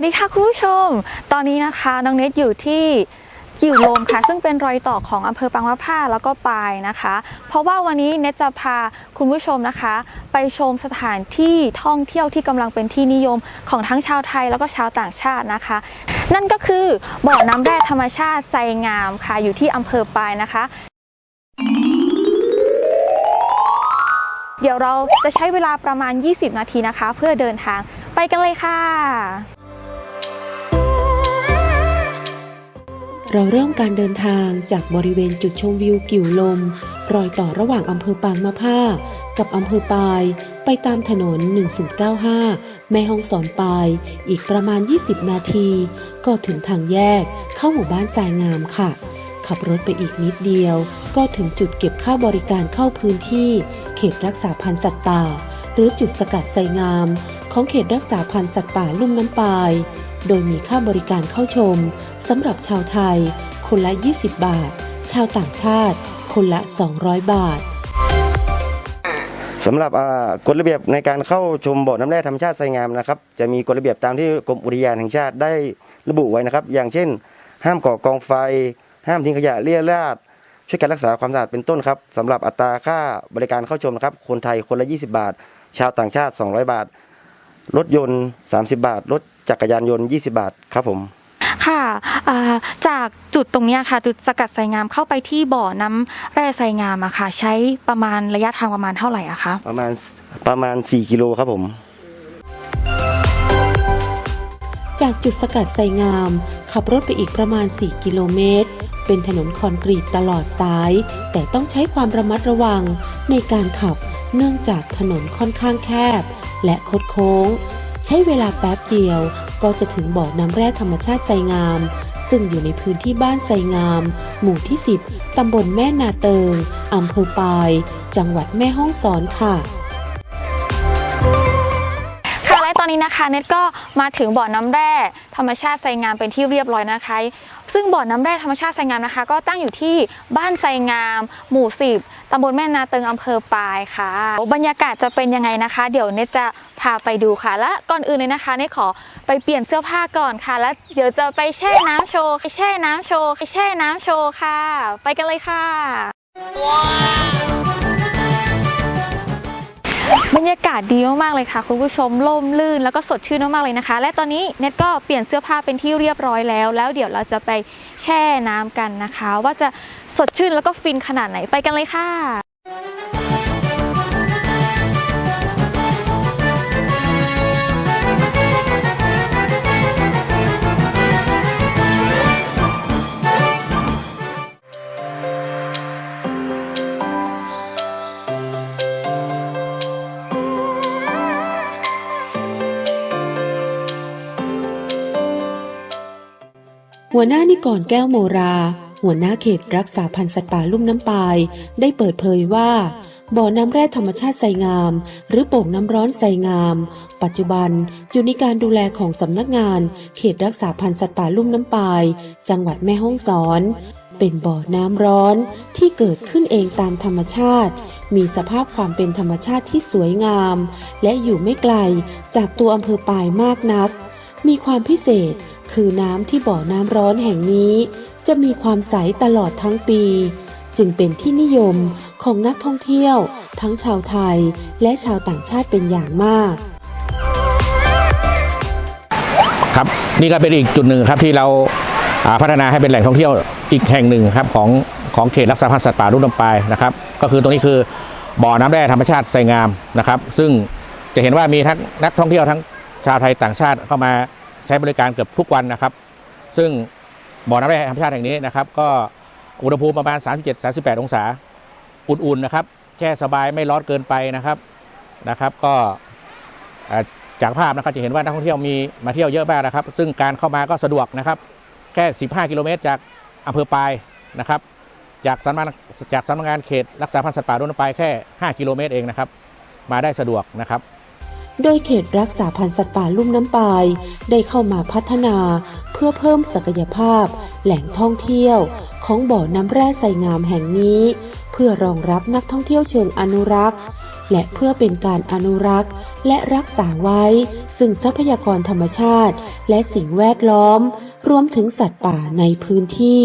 วัสดีค่ะคุณผู้ชม ตอนนี้นะคะน้องเนทอยู่ที่กิ่วลมค่ะซึ่งเป็นรอยต่อของอำเภอปางมะผ้าแล้วก็ปายนะคะ เพราะว่าวันนี้เนทจะพาคุณผู้ชมนะคะ ไปชมสถานที่ท่องเที่ยวที่กำลังเป็นที่นิยมของทั้งชาวไทยแล้วก็ชาวต่างชาตินะคะ นั่นก็คือบ่อน้ำแร่ธรรมชาติไซงามค่ะอยู่ที่อำเภอปายนะคะ เดี๋ยวเราจะใช้เวลาประมาณ 20 นาทีนะคะ เพื่อเดินทางไปกันเลยค่ะ เราเริ่มการเดินทางจากบริเวณจุดชมวิวกิ่วลม รอยต่อระหว่างอำเภอปางมะผ้า กับอำเภอปาย ไปตามถนน 1095 แม่ห้องสอนปาย อีกประมาณ 20 นาที ก็ถึงทางแยกเข้าหมู่บ้านทรายงามค่ะ ขับรถไปอีกนิดเดียว ก็ถึงจุดเก็บค่าบริการเข้าพื้นที่ เขตรักษาพันธุ์สัตว์ป่า หรือจุดสกัดไซงาม ของเขตรักษาพันธุ์สัตว์ป่าลุ่มน้ำปาย โดยมีค่าบริการเข้าชมสำหรับชาวไทย คนละ 20 บาท ชาวต่างชาติ คนละ 200 บาทสำหรับกฎระเบียบในการเข้าชมบ่อน้ำแร่ธรรมชาติไซงามนะครับ จะมีกฎระเบียบตามที่กรมอุทยานแห่งชาติได้ระบุไว้นะครับ อย่างเช่น ห้ามก่อกองไฟ ห้ามทิ้งขยะเลี่ยราดช่วยกันรักษาความสะอาดเป็นต้นครับสำหรับอัตราค่าบริการเข้าชมนะครับ คนไทยคนละ 20 บาท ชาวต่างชาติ 200 บาท รถยนต์ 30 บาท รถจักรยานยนต์ 20 บาทครับผม ค่ะอ่าจากจุดตรงเนี้ยค่ะ จุดสกัดไซงามเข้าไปที่บ่อน้ำแร่ไซงามอะค่ะ ใช้ประมาณระยะทางประมาณเท่าไหร่อะคะ ประมาณประมาณ 4 กิโลครับผม จากจุดสกัดไซงาม ขับรถไปอีกประมาณ 4 กิโลเมตร เป็นถนนคอนกรีตตลอดสาย แต่ต้องใช้ความระมัดระวังในการขับ เนื่องจากถนนค่อนข้างแคบ และคดโค้ง ใช้เวลาแป๊บเดียวก็จะถึงบ่อน้ำแร่ธรรมชาติไซงาม ซึ่งอยู่ในพื้นที่บ้านไซงาม หมู่ที่ 10 ตำบลแม่นาเติงอำเภอปาย จังหวัดแม่ฮ่องสอนค่ะค่ะ นะคะเน็ตก็มาถึงบ่อน้ำแร่ ธรรมชาติไซงามเป็นที่เรียบร้อยนะคะ ซึ่งบ่อน้ำแร่ธรรมชาติไซงามนะคะ ก็ตั้งอยู่ที่บ้านไซงาม หมู่สิบตำบลแม่นาเติงอำเภอปายค่ะบรรยากาศจะเป็นยังไงนะคะ เดี๋ยวเน็ตจะพาไปดูค่ะ และก่อนอื่นเลยนะคะเน็ตขอไปเปลี่ยนเสื้อผ้าก่อนค่ะ แล้วเดี๋ยวจะไปแช่น้ำโชว์ไปแช่น้ำโชว์ไปแช่น้ำโชว์ค่ะ ไปกันเลยค่ะ บรรยากาศดีมากๆเลยค่ะ คุณผู้ชมล่มลื่นแล้วก็สดชื่นมากๆเลยนะคะ และตอนนี้เน็ตก็เปลี่ยนเสื้อผ้าเป็นที่เรียบร้อยแล้ว แล้วเดี๋ยวเราจะไปแช่น้ำกันนะคะ ว่าจะสดชื่นแล้วก็ฟินขนาดไหนไปกันเลยค่ะ หัวหน้านิกรแก้วโมรา หัวหน้าเขตรักษาพันธุ์สัตว์ป่าลุ่มน้ำปาย ได้เปิดเผยว่าบ่อน้ำแร่ธรรมชาติไซงาม หรือโป่งน้ำร้อนไซงาม ปัจจุบันอยู่ในการดูแลของสำนักงาน เขตรักษาพันธุ์สัตว์ป่าลุ่มน้ำปาย จังหวัดแม่ฮ่องสอน เป็นบ่อน้ำร้อนที่เกิดขึ้นเองตามธรรมชาติ มีสภาพความเป็นธรรมชาติที่สวยงาม และอยู่ไม่ไกลจากตัวอำเภอปายมากนัก มีความพิเศษ คือน้ำที่บ่อน้ำร้อนแห่งนี้ จะมีความใสตลอดทั้งปี จึงเป็นที่นิยมของนักท่องเที่ยว ทั้งชาวไทยและชาวต่างชาติเป็นอย่างมาก ครับนี่ก็เป็นอีกจุดหนึ่งครับที่เราาพัฒนาให้เป็นแหล่งท่องเที่ยวอีกแห่งหนึ่งครับของของเขตรักษาพันธุ์สัตว์ป่ารุ่นลำปายนะครับ ก็คือตรงนี้คือบ่อน้ำแร่ธรรมชาติไซงามนะครับ ซึ่งจะเห็นว่ามีทั้งนักท่องเที่ยวทั้งชาวไทยต่างชาติเข้ามา ใช้บริการเกือบทุกวันนะครับ ซึ่งบ่อน้ำแร่ธรรมชาติแห่งนี้นะครับ ก็อุณหภูมิประมาณ 37-38 องศา อุ่นๆนะครับแช่สบายไม่ร้อนเกินไปนะครับนะครับ ก็จากภาพนะครับจะเห็นว่านักท่องเที่ยวมีมาเที่ยวเยอะมากนะครับ ซึ่งการเข้ามาก็สะดวกนะครับ แค่ 15 กิโลเมตรจากอำเภอปายนะครับจากสำนักงานจากสำนักงานเขตรักษาพันธุ์สัตว์ป่ารุ่นปายแค่ 5 กิโลเมตรเองนะครับ มาได้สะดวกนะครับ โดยเขตรักษาพันธุ์สัตว์ป่าลุ่มน้ำปาย ได้เข้ามาพัฒนาเพื่อเพิ่มศักยภาพ แหล่งท่องเที่ยว ของบ่อน้ำแร่ไซงามแห่งนี้ เพื่อรองรับนักท่องเที่ยวเชิงอนุรักษ์ และเพื่อเป็นการอนุรักษ์ และรักษาไว้ ซึ่งทรัพยากรธรรมชาติ และสิ่งแวดล้อม รวมถึงสัตว์ป่าในพื้นที่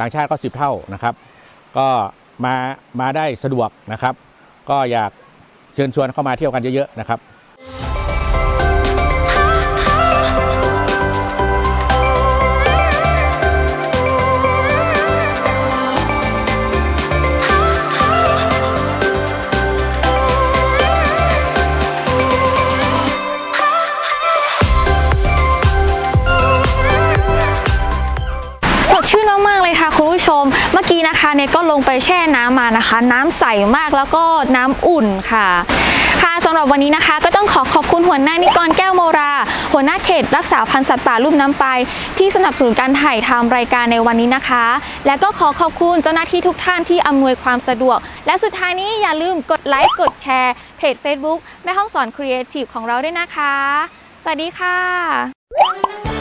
ต่างชาติก็ 10 เท่านะครับ ก็มามาได้สะดวกนะครับ ก็อยากเชิญชวนเข้ามาเที่ยวกันเยอะๆนะครับ กี้นะคะเนทก็ลงไปแช่น้ำมานะคะ น้ำใสมากแล้วก็น้ำอุ่นค่ะค่ะสำหรับวันนี้นะคะ ก็ต้องขอขอบคุณหัวหน้านิกรแก้วโมรา หัวหน้าเขต รักษาพันธุ์สัตว์ป่าลุ่มน้ำไป ที่สนับสนุนการถ่ายทำรายการในวันนี้นะคะ และก็ขอขอบคุณเจ้าหน้าที่ทุกท่านที่อำนวยความสะดวก และสุดท้ายนี้อย่าลืมกดไลค์กดแชร์เพจ Facebook แม่ห้องสอนครีเอทีฟของเราด้วยนะคะ สวัสดีค่ะ